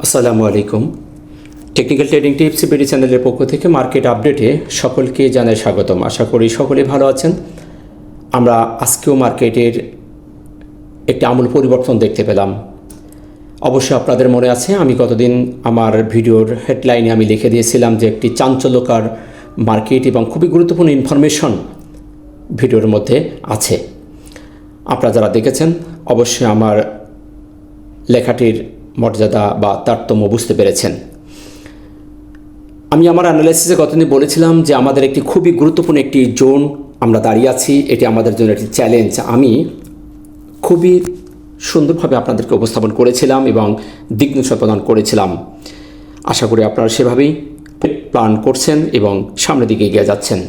আসসালামু আলাইকুম। Technical trading tips BD চ্যানেলের পক্ষ থেকে মার্কেট আপডেটে সকলকে জানাই স্বাগতম। আশা করি সকলে ভালো আছেন। আমরা আজকেও মার্কেটের একটি আমূল পরিবর্তন দেখতে পেলাম। অবশ্যই আপনাদের মনে আছে, আমি গতদিন আমার ভিডিওর হেডলাইনে আমি লিখে দিয়েছিলাম যে একটি চাঞ্চল্যকার মার্কেট এবং খুবই গুরুত্বপূর্ণ ইনফরমেশন ভিডিওর মধ্যে আছে। আপনারা যারা দেখেছেন, অবশ্যই আমার লেখাটির মর্যাদা বা তারতম্য বুঝতে পেরেছেন। আমি আমার অ্যানালাইসিসে গতদিন বলেছিলাম যে আমাদের একটি খুবই গুরুত্বপূর্ণ একটি জোন আমরা দাঁড়িয়ে আছি। এটি আমাদের জন্য একটি চ্যালেঞ্জ আমি খুবই সুন্দরভাবে আপনাদেরকে উপস্থাপন করেছিলাম এবং দিক নির্দেশনা প্রদান করেছিলাম। আশা করি আপনারা সেভাবেই প্ল্যান করছেন এবং সামনের দিকে এগিয়ে যাচ্ছেন।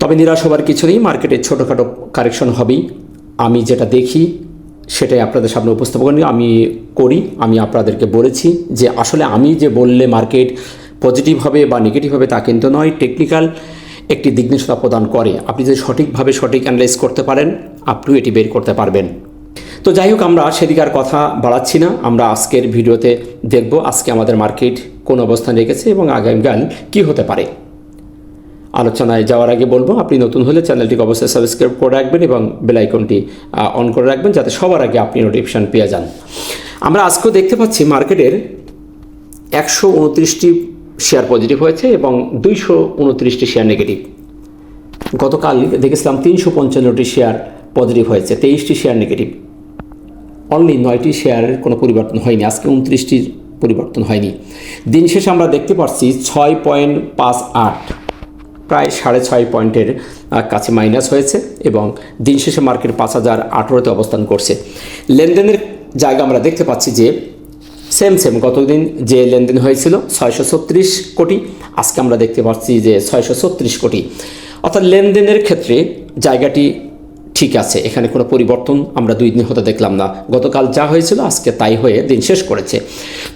তবে নিরাশ হবার কিছু নেই মার্কেটে ছোটোখাটো কারেকশন হবেই। আমি যেটা দেখি সেটাই আপনাদের সামনে উপস্থাপন আমি করি, আমি আপনাদেরকে বলেছি যে আসলে আমি যে বললে মার্কেট পজিটিভ হবে বা নেগেটিভ হবে তা কিন্তু নয় টেকনিক্যাল একটি দিগ্নির্দেশনা প্রদান করে। আপনি যদি সঠিকভাবে সঠিক অ্যানালাইজ করতে পারেন আপনিও এটি বের করতে পারবেন। তো যাই হোক, আমরা সেদিকার কথা বাড়াচ্ছি না। আমরা আজকের ভিডিওতে দেখব আজকে আমাদের মার্কেট কোন অবস্থানে রেখেছে এবং আগামীকাল কী হতে পারে। আলোচনায় যাওয়ার আগে বলব, আপনি নতুন হলে চ্যানেলটিকে অবশ্যই সাবস্ক্রাইব করে রাখবেন এবং বেল আইকনটি অন করে রাখবেন যাতে সবার আগে আপনি নোটিফিকেশান পেয়ে যান। আমরা আজকেও দেখতে পাচ্ছি মার্কেটের একশো উনত্রিশটি শেয়ার পজিটিভ হয়েছে এবং দুইশো উনত্রিশটি শেয়ার নেগেটিভ গতকাল দেখেছিলাম তিনশো পঞ্চান্নটি শেয়ার পজিটিভ হয়েছে, তেইশটি শেয়ার নেগেটিভ অনলি নয়টি শেয়ারের কোনো পরিবর্তন হয়নি, আজকে উনত্রিশটির পরিবর্তন হয়নি। দিন শেষে আমরা দেখতে পাচ্ছি ছয় পয়েন্ট পাঁচ আট। প্রায় সাড়ে ছয় পয়েন্টের কাছে মাইনাস হয়েছে এবং দিন শেষে মার্কেট পাঁচ হাজার আঠেরোতে অবস্থান করছে। লেনদেনের জায়গা আমরা দেখতে পাচ্ছি যে সেম সেম গতদিন যে লেনদেন হয়েছিল ছয়শো ছত্রিশ কোটি, আজকে আমরা দেখতে পাচ্ছি যে ছয়শো ছত্রিশ কোটি। অর্থাৎ লেনদেনের ক্ষেত্রে জায়গাটি ঠিক আছে, এখানে কোনো পরিবর্তন আমরা দুই দিন হতে দেখলাম না। গতকাল যা হয়েছিল, আজকে তাই হয়ে দিন শেষ করেছে।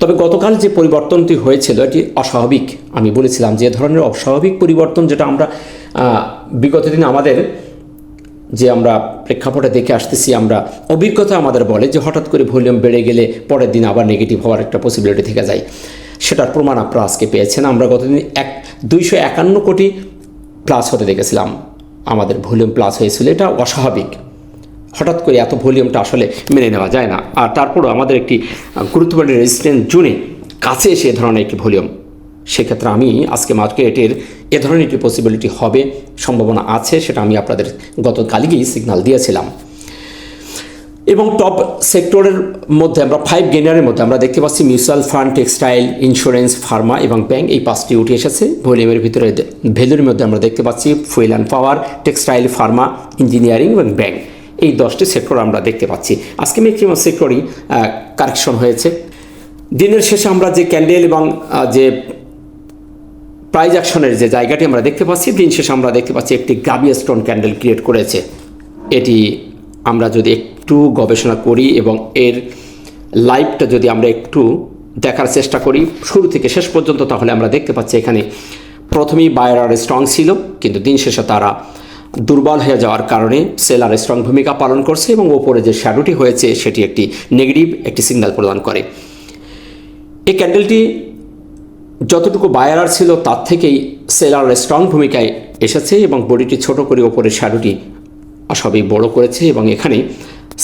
তবে গতকাল যে পরিবর্তনটি হয়েছিল, এটি অস্বাভাবিক। আমি বলেছিলাম যে ধরনের অস্বাভাবিক পরিবর্তন যেটা আমরা বিগত দিন আমাদের যে আমরা প্রেক্ষাপটে দেখে আসতেছি, আমরা অভিজ্ঞতা আমাদের বলে যে, হঠাৎ করে ভলিউম বেড়ে গেলে পরের দিন আবার নেগেটিভ হওয়ার একটা পসিবিলিটি থেকে যায়। সেটার প্রমাণ আপনারা আজকে পেয়েছেন। আমরা গতদিন এক, দুইশো একান্ন কোটি প্লাস হতে দেখেছিলাম। আমাদের ভলিউম প্লাস হয়েছিল, এটা অস্বাভাবিক। হঠাৎ করে এত ভলিউমটা আসলে মেনে নেওয়া যায় না। আর তারপরও আমাদের একটি গুরুত্বপূর্ণ রেজিস্ট্যান্স জুনে কাছে এসে এ ধরনের একটি ভলিউম। সেক্ষেত্রে আমি আজকে মার্কেটের এ ধরনের একটি পসিবিলিটি হবে, সম্ভাবনা আছে, সেটা আমি আপনাদের গতকালকেই সিগনাল দিয়েছিলাম। এবং টপ সেক্টরের মধ্যে আমরা ফাইভ গেনারের মধ্যে আমরা দেখতে পাচ্ছি mutual fund textile insurance pharma এবং ব্যাংক এই পাঁচটি উঠে এসেছে। ভলিউমের ভিতরে ভ্যালুর মধ্যে আমরা দেখতে পাচ্ছি fuel and power textile pharma engineering এবং ব্যাংক এই দশটি সেক্টর আমরা দেখতে পাচ্ছি। আজকে ম্যাক্সিমাম সেক্টরই কারেকশন হয়েছে। দিনের শেষে আমরা যে ক্যান্ডেল এবং যে প্রাইজ অ্যাকশনের যে জায়গাটি আমরা দেখতে পাচ্ছি, দিন শেষে আমরা দেখতে পাচ্ছি একটি গাবি স্টোন ক্যান্ডেল ক্রিয়েট করেছে। এটি আমরা যদি একটু গবেষণা করি এবং এর লাইফটা যদি আমরা একটু দেখার চেষ্টা করি, শুরু থেকে শেষ পর্যন্ত, তাহলে আমরা দেখতে পাচ্ছি এখানে প্রথমেই বায়ার স্ট্রং ছিল, কিন্তু দিন শেষে তারা দুর্বল হয়ে যাওয়ার কারণে সেলার স্ট্রং ভূমিকা পালন করছে এবং ওপরে যে শ্যাডোটি হয়েছে, সেটি একটি নেগেটিভ একটি সিগন্যাল প্রদান করে। এই ক্যান্ডেলটি যতটুকু বায়ারার ছিল, তার থেকেই সেলার স্ট্রং ভূমিকায় এসেছে এবং বডিটি ছোট করে ওপরের শ্যাডোটি সবই বড় করেছে এবং এখানে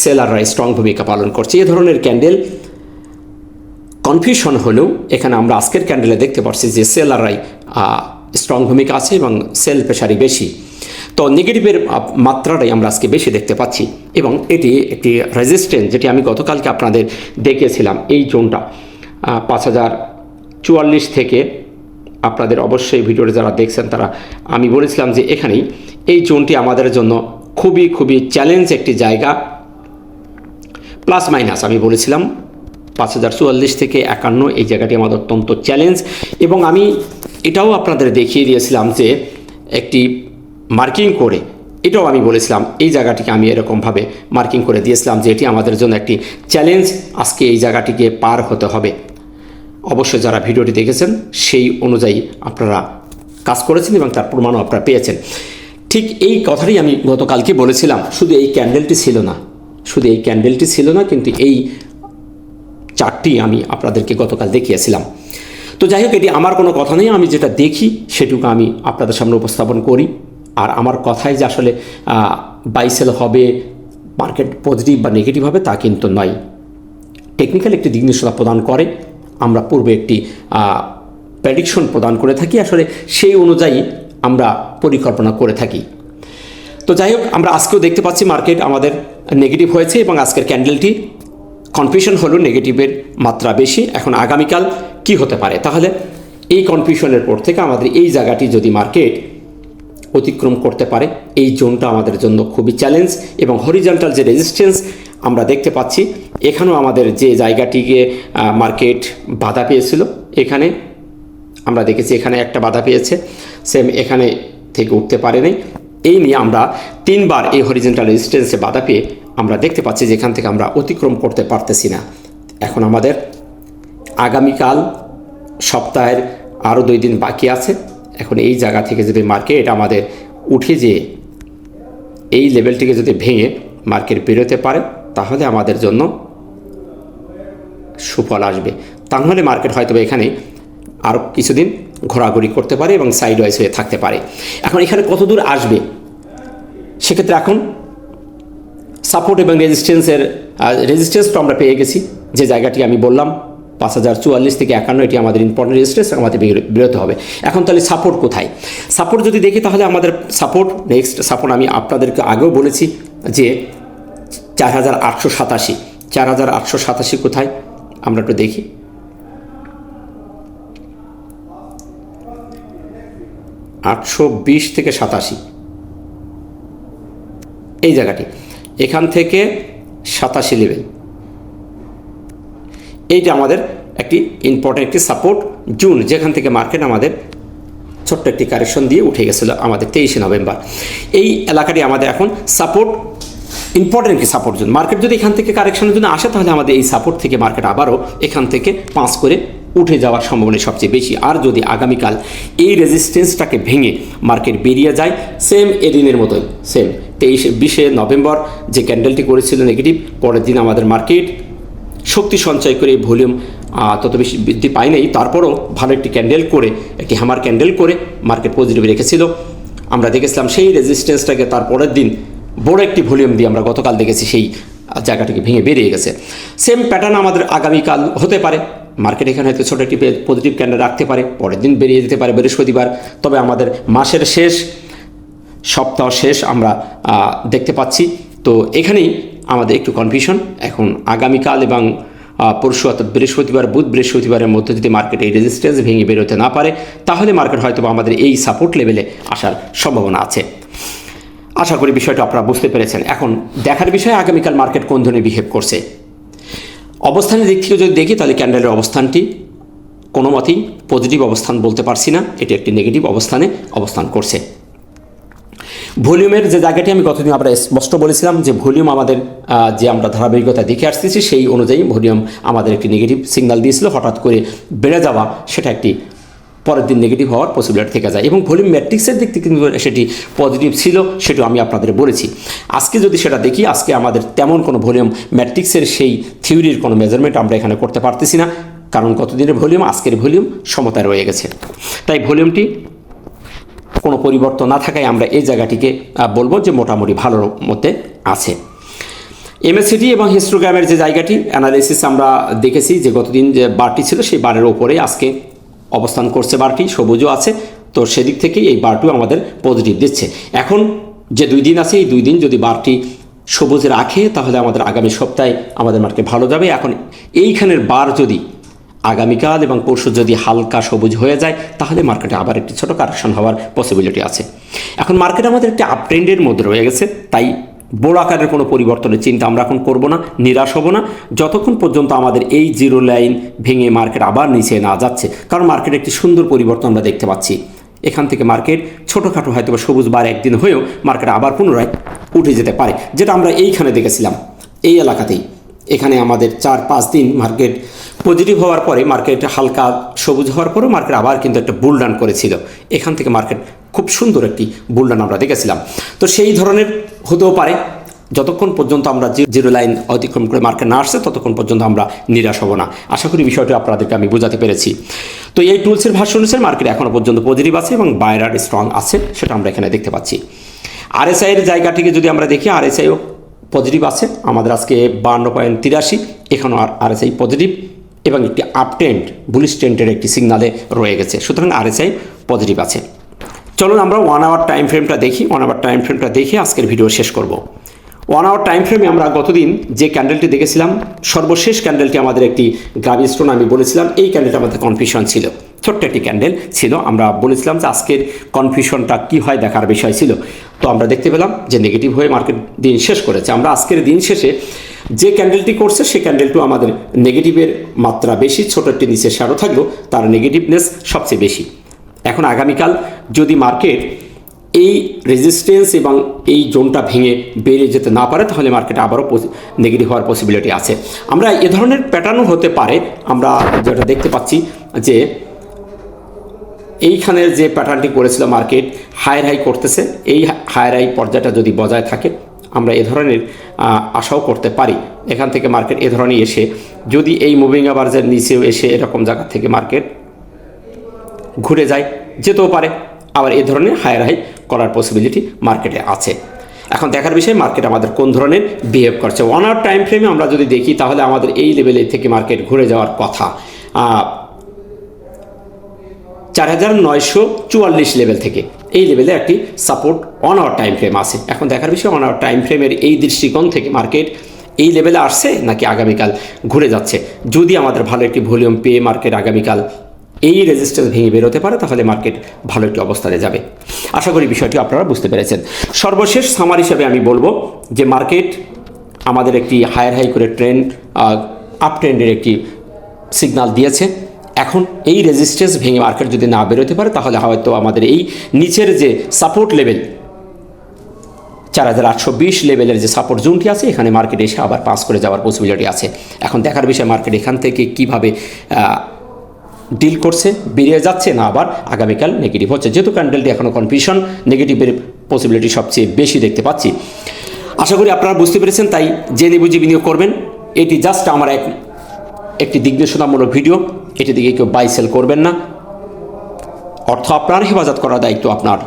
সেলাররা স্ট্রং ভূমিকা পালন করছে। এ ধরনের ক্যান্ডেল কনফিউশন হলেও এখানে আমরা আজকের ক্যান্ডেলে দেখতে পাচ্ছি যে সেলাররাই স্ট্রং ভূমিকা আছে এবং সেল প্রেশারই বেশি। তো নেগেটিভের মাত্রাটাই আমরা আজকে বেশি দেখতে পাচ্ছি এবং এটি একটি রেজিস্ট্যান্স যেটি আমি গতকালকে আপনাদের দেখিয়েছিলাম এই জোনটা। পাঁচ হাজার চুয়াল্লিশ থেকে আপনাদের অবশ্যই ভিডিওটা যারা দেখছেন তারা, আমি বলেছিলাম যে এখানেই এই জোনটি আমাদের জন্য খুবই খুবই চ্যালেঞ্জ একটি জায়গা। প্লাস মাইনাস আমি বলেছিলাম, পাঁচ হাজার চুয়াল্লিশ থেকে একান্ন, এই জায়গাটি আমাদের অত্যন্ত চ্যালেঞ্জ এবং আমি এটাও আপনাদের দেখিয়ে দিয়েছিলাম যে একটি মার্কিং করে, এটাও আমি বলেছিলাম, এই জায়গাটিকে আমি এরকমভাবে মার্কিং করে দিয়েছিলাম যে এটি আমাদের জন্য একটি চ্যালেঞ্জ আজকে এই জায়গাটিকে পার হতে হবে। অবশ্যই যারা ভিডিওটি দেখেছেন, সেই অনুযায়ী আপনারা কাজ করেছেন এবং তার প্রমাণও আপনারা পেয়েছেন। ঠিক এই কথাটাই আমি গতকালকে বলেছিলাম। শুধু এই ক্যান্ডেলটি ছিল না। শুধু এই ক্যান্ডেলটি ছিল না, কিন্তু এই চারটি আমি আপনাদেরকে গতকাল দেখিয়েছিলাম। তো যাই হোক, এটি আমার কোনো কথা নেই। আমি যেটা দেখি, সেটুকু আমি আপনাদের সামনে উপস্থাপন করি। আর আমার কথাই যে আসলে বাইসেল হবে মার্কেট পজিটিভ বা নেগেটিভ হবে, তা কিন্তু নয়। টেকনিক্যাল একটি দিক নির্দেশনা প্রদান করে। আমরা পূর্বে একটি প্রেডিকশন প্রদান করে থাকি। আসলে সেই অনুযায়ী আমরা পরিকল্পনা করে থাকি। তো যাই হোক, আমরা আজকেও দেখতে পাচ্ছি মার্কেট আমাদের নেগেটিভ হয়েছে এবং আজকের ক্যান্ডেলটি কনফিউশন হলো নেগেটিভের মাত্রা বেশি। এখন আগামীকাল কি হতে পারে? তাহলে এই কনফিউশনের পর থেকে আমাদের এই জায়গাটি যদি মার্কেট অতিক্রম করতে পারে, এই জোনটা আমাদের জন্য খুবই চ্যালেঞ্জ এবং হরিজন্টাল যে রেজিস্ট্যান্স আমরা দেখতে পাচ্ছি, এখানেও আমাদের যে জায়গাটিকে মার্কেট বাধা পেয়েছিল, এখানে আমরা দেখেছি এখানে একটা বাধা পেয়েছে। সেম এখানে থেকে উঠতে পারেনি। এই নিয়ে আমরা তিনবার এই হরিজেন্টাল রেজিস্ট্যান্সে বাধা পেয়ে আমরা দেখতে পাচ্ছি যে এখান থেকে আমরা অতিক্রম করতে পারতেছি না। এখন আমাদের আগামীকাল সপ্তাহের আরও দুই দিন বাকি আছে। এখন এই জায়গা থেকে যদি মার্কেট আমাদের উঠে যেয়ে এই লেভেলটিকে যদি ভেঙে মার্কেট বেরোতে পারে, তাহলে আমাদের জন্য সুফল আসবে। তাহলে মার্কেট হয়তো এখানে আরও কিছুদিন ঘোরাঘুরি করতে পারে এবং সাইড ওয়াইজ হয়ে থাকতে পারে। এখন এখানে কত দূর আসবে? সেক্ষেত্রে এখন সাপোর্ট এবং রেজিস্ট্যান্সের রেজিস্ট্যান্স তো আমরা পেয়ে গেছি। যে জায়গাটি আমি বললাম, পাঁচ হাজার চুয়াল্লিশ থেকে একান্ন, এটি আমাদের ইম্পর্টেন্ট রেজিস্ট্যান্স আমাদের বেরোতে হবে। এখন তাহলে সাপোর্ট কোথায়? সাপোর্ট যদি দেখি তাহলে আমাদের সাপোর্ট নেক্সট সাপোর্ট আমি আপনাদেরকে আগেও বলেছি যে চার হাজার আটশো সাতাশি। চার হাজার আটশো সাতাশি কোথায়? আমরা একটু দেখি। আটশো বিশ থেকে সাতাশি। এই জায়গাটি। এখান থেকে সাতাশি লেভেল এইটা আমাদের একটি ইম্পর্টেন্ট একটি সাপোর্ট জুন যেখান থেকে মার্কেট আমাদের ছোট্ট একটি কারেকশন দিয়ে উঠে গেছিল আমাদের তেইশে নভেম্বর এই এলাকাটি আমাদের এখন সাপোর্ট ইম্পর্টেন্ট একটি সাপোর্ট জোন মার্কেট যদি এখান থেকে কারেকশনের জন্য আসে, তাহলে আমাদের এই সাপোর্ট থেকে মার্কেট আবারও এখান থেকে পাঁচ করে উঠে যাওয়ার সম্ভাবনা সবচেয়ে বেশি। আর যদি আগামীকাল এই রেজিস্ট্যান্সটাকে ভেঙে মার্কেট বেরিয়ে যায় সেম এদিনের মতোই সেম তেইশে, বিশে নভেম্বর যে ক্যান্ডেলটি করেছিল নেগেটিভ পরের দিন আমাদের মার্কেট শক্তি সঞ্চয় করে এই ভলিউম তত বেশি বৃদ্ধি পায় নাই। তারপরও ভালো একটি ক্যান্ডেল করে, একটি হ্যামার ক্যান্ডেল করে মার্কেট পজিটিভ রেখেছিল। আমরা দেখেছিলাম সেই রেজিস্ট্যান্সটাকে তার পরের দিন বড় একটি ভলিউম দিয়ে আমরা গতকাল দেখেছি সেই জায়গাটিকে ভেঙে বেরিয়ে গেছে। সেম প্যাটার্ন আমাদের আগামীকাল হতে পারে। মার্কেট এখানে হয়তো ছোটো একটি পজিটিভ ক্যান্ডেল রাখতে পারে, পরের দিন বেরিয়ে যেতে পারে বৃহস্পতিবার। তবে আমাদের মাসের শেষ, সপ্তাহ শেষ আমরা দেখতে পাচ্ছি। তো এখানেই আমাদের একটু কনফিউশন এখন আগামীকাল এবং পরশু অর্থাৎ বৃহস্পতিবার, বুধ বৃহস্পতিবারের মধ্যে যদি মার্কেট এই রেজিস্ট্যান্স ভেঙে বেরোতে না পারে, তাহলে মার্কেট হয়তো আমাদের এই সাপোর্ট লেভেলে আসার সম্ভাবনা আছে। আশা করি বিষয়টা আপনারা বুঝতে পেরেছেন। এখন দেখার বিষয়ে, আগামীকাল মার্কেট কোন ধরনের বিহেভ করছে? অবস্থানের দিক থেকে যদি দেখি, তাহলে ক্যান্ডেলের অবস্থানটি কোনো মতেই পজিটিভ অবস্থান বলতে পারছি না। এটি একটি নেগেটিভ অবস্থানে অবস্থান করছে। ভলিউমের যে জায়গাটি আমি গতদিন আমরা স্পষ্ট বলেছিলাম যে ভলিউম আমাদের যে আমরা ধারাবাহিকতা দেখে আসতেছি, সেই অনুযায়ী ভলিউম আমাদের একটি নেগেটিভ সিগন্যাল দিয়েছিল। হঠাৎ করে বেড়ে যাওয়া সেটা একটি পরের দিন নেগেটিভ হওয়ার পসিবিলিটি থেকে যায়। এবং ভলিউম ম্যাট্রিক্সের দিক থেকে কিন্তু সেটি পজিটিভ ছিল, সেটাও আমি আপনাদের বলেছি। আজকে যদি সেটা দেখি, আজকে আমাদের তেমন কোনো ভলিউম ম্যাট্রিক্সের সেই থিওরির কোনো মেজারমেন্ট আমরা এখানে করতে পারতেছি না। কারণ কতদিনের ভলিউম আজকের ভলিউম সমতায় রয়ে গেছে। তাই ভলিউমটি কোনো পরিবর্তন না থাকায় আমরা এই জায়গাটিকে বলব যে মোটামুটি ভালোর মধ্যে আছে। এমএসিটি এবং হিস্টোগ্রামের যে জায়গাটি অ্যানালিসিস আমরা দেখেছি যে গতদিন যে বারটি ছিল, সেই বারের ওপরে আজকে অবস্থান করছে বারটি সবুজও আছে। তো সেদিক থেকেই এই বারটিও আমাদের পজিটিভ দিচ্ছে। এখন যে দুই দিন আছে, এই দুই দিন যদি বারটি সবুজ রাখে, তাহলে আমাদের আগামী সপ্তাহে আমাদের মার্কেট ভালো যাবে। এখন এইখানের বার যদি আগামীকাল এবং পরশু যদি হালকা সবুজ হয়ে যায়, তাহলে মার্কেটে আবার একটি ছোটো কারেকশন হওয়ার পসিবিলিটি আছে। এখন মার্কেট আমাদের একটি আপ ট্রেন্ডের মধ্যে রয়ে গেছে, তাই বড় আকারের কোনো পরিবর্তনের চিন্তা আমরা এখন করব না, নিরাশ হব না। যতক্ষণ পর্যন্ত আমাদের এই জিরো লাইন ভেঙে মার্কেট আবার নিচে না যাচ্ছে, কারণ মার্কেটে একটি সুন্দর পরিবর্তন আমরা দেখতে পাচ্ছি। এখান থেকে মার্কেট ছোটোখাটো হয়তো সবুজ বার একদিন হয়েও মার্কেট আবার পুনরায় উঠে যেতে পারে, যেটা আমরা এইখানে দেখেছিলাম, এই এলাকাতেই। এখানে আমাদের চার পাঁচ দিন মার্কেট পজিটিভ হওয়ার পরে মার্কেট হালকা সবুজ হওয়ার পরেও মার্কেট আবার কিন্তু একটা বুলডান করেছিল। এখান থেকে মার্কেট খুব সুন্দর একটি বুলডান আমরা দেখেছিলাম। তো সেই ধরনের হতেও পারে। যতক্ষণ পর্যন্ত আমরা জিরো লাইন অতিক্রম করে মার্কেট না আসছে, ততক্ষণ পর্যন্ত আমরা নিরাশ হব না। আশা করি বিষয়টি আপনাদেরকে আমি বোঝাতে পেরেছি। তো এই টুলসের ভাষ্য অনুসারে মার্কেট এখনও পর্যন্ত পজিটিভ আছে এবং বায়ার স্ট্রং আছে, সেটা আমরা এখানে দেখতে পাচ্ছি। আরএসআই এর জায়গাটিকে যদি আমরা দেখি আরএসআইও পজিটিভ আছে। আমাদের আজকে বান্ন পয়েন্ট তিরাশি এখানেও আর আরএসআই পজিটিভ এবং একটি আপটেন্ড বুলিশ টেন্টের একটি সিগনালে রয়ে গেছে। সুতরাং আরএসআই পজিটিভ আছে। চলুন আমরা ওয়ান আওয়ার টাইম ফ্রেমটা দেখি ওয়ান আওয়ার টাইম ফ্রেমটা দেখে আজকের ভিডিও শেষ করব। ওয়ান আওয়ার টাইম ফ্রেমে আমরা গতদিন যে ক্যান্ডেলটি দেখেছিলাম, সর্বশেষ ক্যান্ডেলটি আমাদের একটি গ্রাভি স্টোন আমি বলেছিলাম, এই ক্যান্ডেলটা আমাদের কনফিউশন ছিল। ছোট্ট একটি ক্যান্ডেল ছিল, আমরা বলেছিলাম যে আজকের কনফিউশনটা কী হয় দেখার বিষয় ছিল। তো আমরা দেখতে পেলাম যে নেগেটিভ হয়ে মার্কেট দিন শেষ করেছে। আমরা আজকের দিন শেষে যে ক্যান্ডেলটি করছে, সেই ক্যান্ডেলটিও আমাদের নেগেটিভের মাত্রা বেশি ছোট একটি নিচে শ্যাডো থাকলেও তার নেগেটিভনেস সবচেয়ে বেশি। এখন আগামীকাল যদি মার্কেট এই রেজিস্ট্যান্স এবং এই জোনটা ভেঙে বেরিয়ে যেতে না পারে, তাহলে মার্কেটে আবারও নেগেটিভ হওয়ার পসিবিলিটি আছে। আমরা এ ধরনের প্যাটার্নও হতে পারে। আমরা যেটা দেখতে পাচ্ছি যে এইখানের যে প্যাটার্নটি করেছিল মার্কেট হায়ার হাই করতেছে। এই হায়ার হাই পর্যায়টা যদি বজায় থাকে, আমরা এ ধরনের আশাও করতে পারি। এখান থেকে মার্কেট এ ধরনের এসে, যদি এই মুভিং আভার্সের নিচেও এসে এরকম জায়গা থেকে মার্কেট ঘুরে যায়, যেতেও পারে। আবার এ ধরনের হায়ার হাই করার পসিবিলিটি মার্কেটে আছে। এখন দেখার বিষয় মার্কেট আমাদের কোন ধরনের বিহেভ করছে। ওয়ান আওয়ার টাইম ফ্রেমে আমরা যদি দেখি, তাহলে আমাদের এই লেভেলে থেকে মার্কেট ঘুরে যাওয়ার কথা। চার হাজার নয়শো চুয়াল্লিশ লেভেল থেকে এই লেভেলে একটি support on hour time frame আছে। এখন দেখার বিষয় অন আওয়ার টাইম ফ্রেমের এই দৃষ্টিকোণ থেকে মার্কেট এই লেভেলে আসছে নাকি আগামীকাল ঘুরে যাচ্ছে? যদি আমাদের ভালো একটি ভলিউম পেয়ে মার্কেট আগামীকাল এই রেজিস্ট্যান্স ভেঙে বেরোতে পারে, তাহলে মার্কেট ভালো একটি অবস্থানে যাবে। আশা করি বিষয়টি আপনারা বুঝতে পেরেছেন। সর্বশেষ সামার হিসেবে আমি বলব যে মার্কেট আমাদের একটি হায়ার হাই করে ট্রেন্ড আপ ট্রেন্ডের একটি সিগনাল দিয়েছে। এখন এই রেজিস্ট্যান্স ভেঙে মার্কেট যদি না বেরোতে পারে, তাহলে হয়তো আমাদের এই নিচের যে সাপোর্ট লেভেল চার হাজার আটশো বিশ লেভেলের যে সাপোর্ট জোনটি আছে, এখানে মার্কেট এসে আবার পাস করে যাওয়ার পসিবিলিটি আছে। এখন দেখার বিষয় মার্কেট এখান থেকে কীভাবে ডিল করছে, বেরিয়ে যাচ্ছে না আবার আগামীকাল নেগেটিভ হচ্ছে। যেহেতু ক্যান্ডেলটি এখনও কনফিউশন নেগেটিভের পসিবিলিটি সবচেয়ে বেশি দেখতে পাচ্ছি। আশা করি আপনারা বুঝতে পেরেছেন, তাই জেনে বুঝে বিনিয়োগ করবেন। এটি জাস্ট আমার এক, একটি দিগ্নির্দেশনামূলক ভিডিও এটি দিকে কেউ বাই সেল করবেন না। অর্থ আপনার, হেফাজত করার দায়িত্ব আপনার।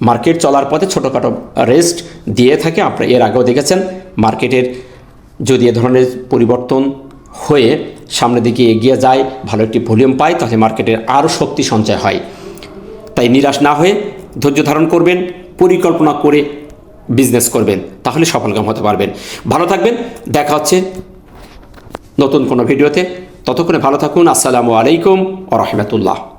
মার্কেট চলার পথে ছোটোখাটো রেস্ট দিয়ে থাকে আপনারা এর আগেও দেখেছেন। মার্কেটের যদি এ ধরনের পরিবর্তন হয়ে সামনের দিকে এগিয়ে যায়, ভালো একটি ভলিউম পায়, তাহলে মার্কেটের আরও শক্তি সঞ্চয় হয়। তাই নিরাশ না হয়ে ধৈর্য ধারণ করবেন, পরিকল্পনা করে বিজনেস করবেন, তাহলে সফলকাম হতে পারবেন। ভালো থাকবেন, দেখা হচ্ছে নতুন কোনো ভিডিওতে। ততক্ষণে ভালো থাকুন, আসসালামু আলাইকুম আ রহমতুল্লাহ।